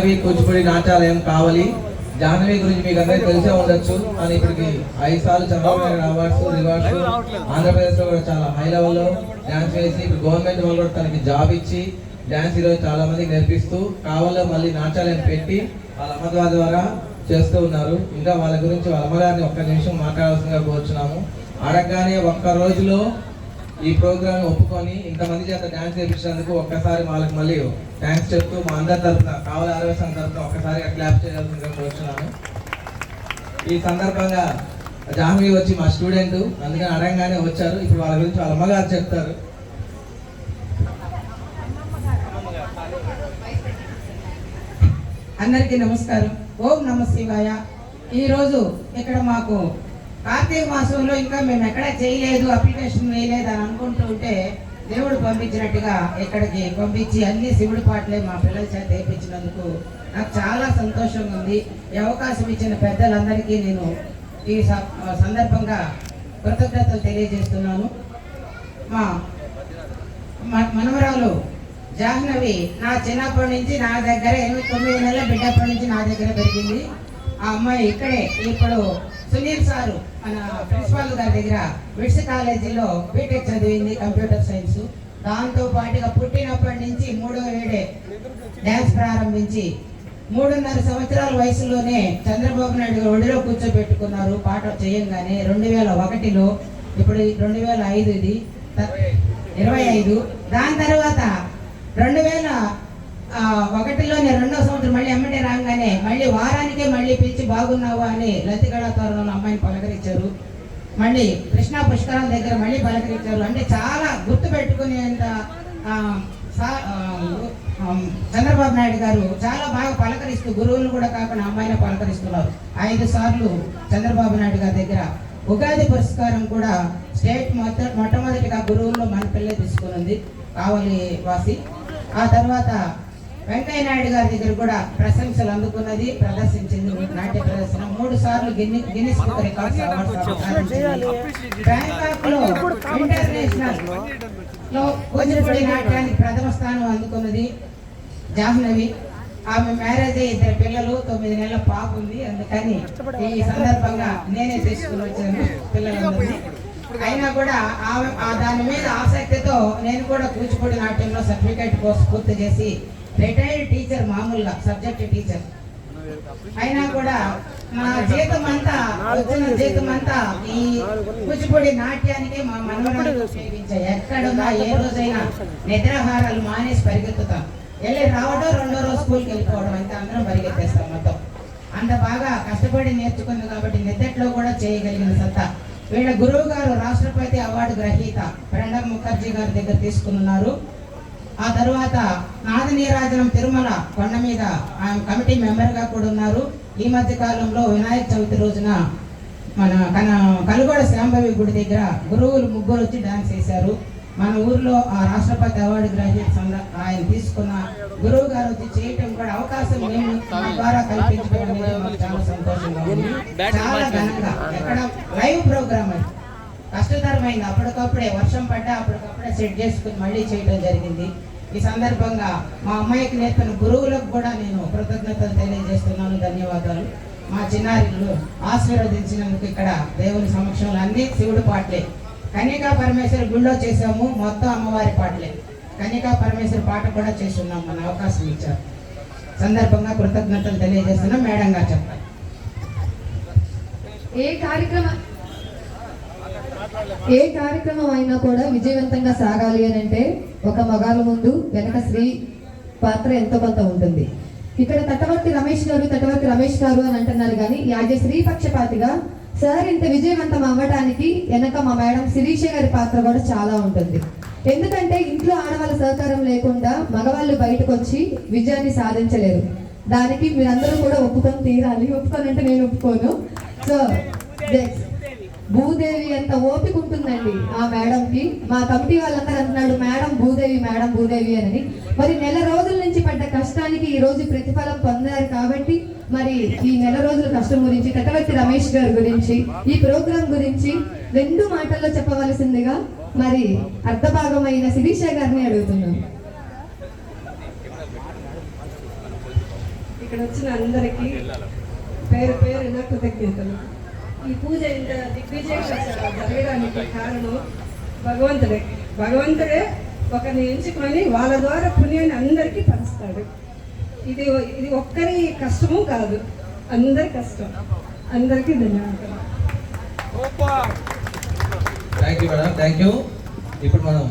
జాహ్నవి కూచిపూడి నాట్యాలయం కావాలి. జాహ్నవి గురించి మీకు అందరికీ తెలిసే ఉండొచ్చు. కానీ ఇప్పటికి ఐదు సార్లు చంద్రబాబు అవార్డ్స్ రివార్డ్స్ ఆంధ్రప్రదేశ్లో కూడా చాలా హై లెవెల్లో డాన్స్ వేసి ఇప్పుడు గవర్నమెంట్ వాళ్ళు కూడా తనకి జాబ్ ఇచ్చి డాన్స్ ఈరోజు చాలా మందికి నేర్పిస్తూ కావాలో మళ్ళీ నాట్యాలయం పెట్టి వాళ్ళ అమ్మ ద్వారా ద్వారా చేస్తూ ఉన్నారు. ఇంకా వాళ్ళ గురించి వాళ్ళ అమ్మగారిని ఒక్క నిమిషం మాట్లాడాల్సిందిగా కోరుచున్నాము. అడగగానే ఒక్క రోజులో ఈ ప్రోగ్రామ్ ఒప్పుకొని ఇంతమంది చేత డ్యాన్స్ చేయించినందుకు ఒక్కసారి వాళ్ళకి మళ్ళీ థ్యాంక్స్ చెప్తూ మా అందరి తరఫున కావాలి ఆరోగ్య సంఘం తరఫున ఒక్కసారి క్లాప్ చేయాల్సిందిగా కోరుచున్నాను. ఈ సందర్భంగా జాహ్నవి వచ్చి మా స్టూడెంట్ అందుకని అడగగానే వచ్చారు. ఇప్పుడు వాళ్ళ గురించి వాళ్ళ అమ్మగారు చెప్తారు. అందరికీ నమస్కారం. ఓం నమ శివాయ. ఈరోజు ఇక్కడ మాకు కార్తీక మాసంలో ఇంకా మేము ఎక్కడ చేయలేదు అప్లికేషన్ వేయలేదు అని అనుకుంటూ ఉంటే దేవుడు పంపించినట్టుగా ఇక్కడికి పంపించి అన్ని శివుడి పాటలే మా పిల్లల చేత వేయించినందుకు నాకు చాలా సంతోషంగా ఉంది. ఈ అవకాశం ఇచ్చిన పెద్దలందరికీ నేను ఈ స- సందర్భంగా కృతజ్ఞతలు తెలియజేస్తున్నాను. మా మనవరాలు జాహ్నవి నా చిన్నప్పటి నుంచి నా దగ్గర ఎనిమిది తొమ్మిది నెలల బిడ్డప్పటి నుంచి నా దగ్గర పెరిగింది. ఆ అమ్మాయి ఇక్కడే ఇప్పుడు సునీల్ సారు మన ప్రిన్సిపాల్ గారి దగ్గర విడ్స్ కాలేజీలో బీటెక్ చదివింది కంప్యూటర్ సైన్స్. దాంతో పాటుగా పుట్టినప్పటి నుంచి మూడో ఏడే డ్యాన్స్ ప్రారంభించి మూడున్నర సంవత్సరాల వయసులోనే చంద్రబాబు నాయుడు ఒడిలో కూర్చోబెట్టుకున్నారు. పాట చేయంగానే రెండు వేల ఒకటిలో ఇప్పుడు రెండు వేల ఐదు ఇది ఇరవై ఐదు. దాని తర్వాత రెండు వేల ఒకటిలోనే రెండో సంవత్సరం మళ్ళీ ఎమ్మటే రాగానే మళ్ళీ వారానికే మళ్ళీ పిలిచి బాగున్నావా అని లతిగడ తోరణంలో అమ్మాయిని పలకరించారు. మళ్ళీ కృష్ణా పుష్కరం దగ్గర మళ్ళీ పలకరించారు. అంటే చాలా గుర్తు పెట్టుకునేంత చంద్రబాబు నాయుడు గారు చాలా బాగా పలకరిస్తూ గురువులు కూడా కాకుండా అమ్మాయిని పలకరిస్తున్నారు. ఐదు సార్లు చంద్రబాబు నాయుడు గారి దగ్గర ఉగాది పురస్కారం కూడా స్టేట్ మొట్ట మొట్టమొదటిగా గురువుల్లో మన పిల్లే తీసుకుని కావలి వాసి. ఆ తర్వాత వెంకయ్య నాయుడు గారి దగ్గర కూడా ప్రశంసలు అందుకున్నది ప్రదర్శించింది నాట్య ప్రదర్శన. మూడు సార్లు గిన్ని గిన్నిస్ బుక్ రికార్డ్స్ బ్యాంకాక్లో ఇంటర్నేషనల్లో కూచిపూడి నాట్యానికి ప్రథమ స్థానం అందుకున్నది జాహ్నవి. ఆమె మ్యారేజ్ అయ్యి ఇద్దరు పిల్లలు తొమ్మిది నెలల పాప ఉంది. అందుకని ఈ సందర్భంగా నేనే తీసుకుని వచ్చాను పిల్లలందరినీ. అయినా కూడా ఆమె ఆ దాని మీద ఆసక్తితో నేను కూడా కూచిపూడి నాట్యంలో సర్టిఫికేట్ కోర్సు పూర్తి చేసి రిటైర్డ్ టీచర్ మామూలుగా సబ్జెక్ట్ టీచర్ అయినా కూడా మా జీతం అంతా వచ్చిన జీతం అంతా ఈ కూచిపూడి నాట్యానికి మా మనవరాలు ఉపయోగించాయి. ఎక్కడున్నా ఏ రోజైనా నిద్రాహారాలు మానేసి పరిగెత్తుతాం. వెళ్ళి రావడం రెండో రోజు స్కూల్కి వెళ్ళిపోవడం అయితే అందరం పరిగెత్తేస్తాం మొత్తం. అంత బాగా కష్టపడి నేర్చుకుంది కాబట్టి నిద్దట్లో కూడా చేయగలిగిన సత్తా. వీళ్ళ గురువు గారు రాష్ట్రపతి అవార్డు గ్రహీత ప్రణబ్ ముఖర్జీ గారి దగ్గర తీసుకున్నారు ఆ తర్వాత నాదనీరాజనం తిరుమల కొండ మీద ఆయన కమిటీ మెంబర్గా కూడా ఉన్నారు. ఈ మధ్య కాలంలో వినాయక చవితి రోజున మన కన కలుగోడ శాంభవి గుడి దగ్గర గురువులు ముగ్గురు వచ్చి డాన్స్ చేశారు. మన ఊర్లో ఆ రాష్ట్రపతి అవార్డు గ్రాడ్యుయేట్ ఆయన తీసుకున్న గురువు గారు వచ్చి చేయటం కూడా అవకాశం మేము ద్వారా కల్పించడం అనేది మాకు చాలా సంతోషంగా ఉంది. చాలా ఘనంగా. ఎక్కడ లైవ్ ప్రోగ్రామ్ అది. కష్టతరమైంది. అప్పటికప్పుడే వర్షం పడ్డా అప్పటికప్పుడే సెట్ చేసుకుని మళ్ళీ చేయడం జరిగింది. ఈ సందర్భంగా మా అమ్మాయికి నేర్పిన గురువులకు కూడా నేను కృతజ్ఞతలు తెలియజేస్తున్నాను ధన్యవాదాలు. మా చిన్నారిలు ఆశీర్వదించినందుకు ఇక్కడ దేవుని సమక్షంలో అన్ని శివుడు పాటలే. కన్యకా పరమేశ్వరి గుళ్ళో చేసాము మొత్తం అమ్మవారి పాటలే. కన్యకా పరమేశ్వరి పాట కూడా చేస్తున్నాం మన అవకాశం ఇచ్చారు. సందర్భంగా కృతజ్ఞతలు తెలియజేస్తున్నాం మేడం గారు చెప్పాలి ఏ కార్యక్రమం ఏ కార్యక్రమం అయినా కూడా విజయవంతంగా సాగాలి అని అంటే ఒక మగాళ్ళ ముందు వెనక స్త్రీ పాత్ర ఎంతో కొంత ఉంటుంది. ఇక్కడ తటవర్తి రమేష్ గారు తటవర్తి రమేష్ గారు అని అంటున్నారు కానీ యాజ స్త్రీ పక్షపాతిగా సార్ ఇంత విజయవంతం అవ్వడానికి వెనక మా మేడం శిరీష గారి పాత్ర కూడా చాలా ఉంటుంది. ఎందుకంటే ఇంట్లో ఆడవాళ్ళ సహకారం లేకుండా మగవాళ్ళు బయటకు వచ్చి విజయాన్ని సాధించలేరు. దానికి మీరందరూ కూడా ఒప్పుకొని తీరాలి. ఒప్పుకోనంటే నేను ఒప్పుకోను. సో భూదేవి ఎంత ఓపిక ఉంటుందండి ఆ మేడంకి. మా కమిటీ వాళ్ళందరూ అంటున్నాడు మేడం భూదేవి మేడం భూదేవి అని మరి నెల రోజుల నుంచి పడ్డ కష్టానికి ఈ రోజు ప్రతిఫలం పొందారు కాబట్టి మరి ఈ నెల రోజుల కష్టం గురించి కటవర్తి రమేష్ గారి గురించి ఈ ప్రోగ్రాం గురించి రెండు మాటల్లో చెప్పవలసిందిగా మరి అర్ధభాగమైన శిరీష గారిని అడుగుతున్నాను. ఇక్కడ వచ్చిన అందరికీ పేరు పేరున కృతజ్ఞతలు. ఈ పూజ ఇంత దిగ్విజయంగా జరగడానికి కారణం భగవంతుడే. భగవంతుడే ఒకరిని ఎంచుకొని వాళ్ళ ద్వారా పుణ్యాన్ని అందరికీ పంచుతాడు. ఇది ఇది ఒక్కరి కష్టము కాదు. అందరి కష్టం. అందరికీ ధన్యవాదాలు. Thank you madam thank you ఇప్పుడు మనం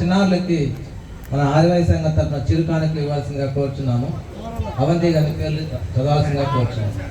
చిన్నారులకి మన ఆదివాసీ సంఘం తరఫున చిరుకానికి ఇవ్వాల్సిందిగా కోరుచున్నాము. అవంతి గారి పేర్లు చదవాల్సిందిగా కోరుచున్నాము.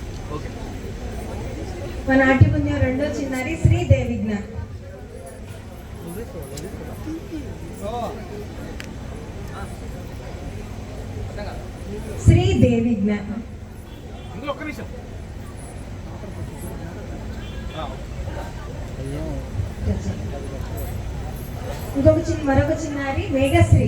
మా నాట్యపుణ్యం రెండో చిన్నారి శ్రీదేవిజ్ఞ శ్రీదేవిజ్ఞ ఇంకొక చిన్న మరొక చిన్నారి మేఘశ్రీ.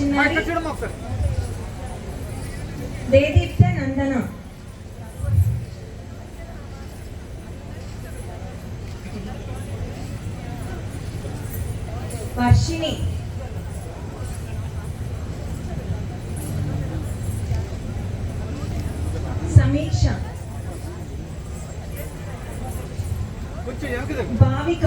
చిన్నారి దేదీప్త నందన. వర్షిణి. సమీక్ష. భావిక.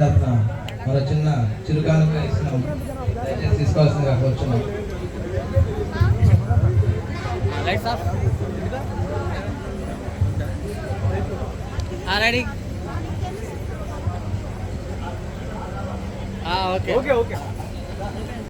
తరఫున మరో చిన్న చిరుకానుక ఇస్తున్నాం. దయచేసి తీసుకోవాల్సిందిగా కోరుచున్నాం. Ready okay okay okay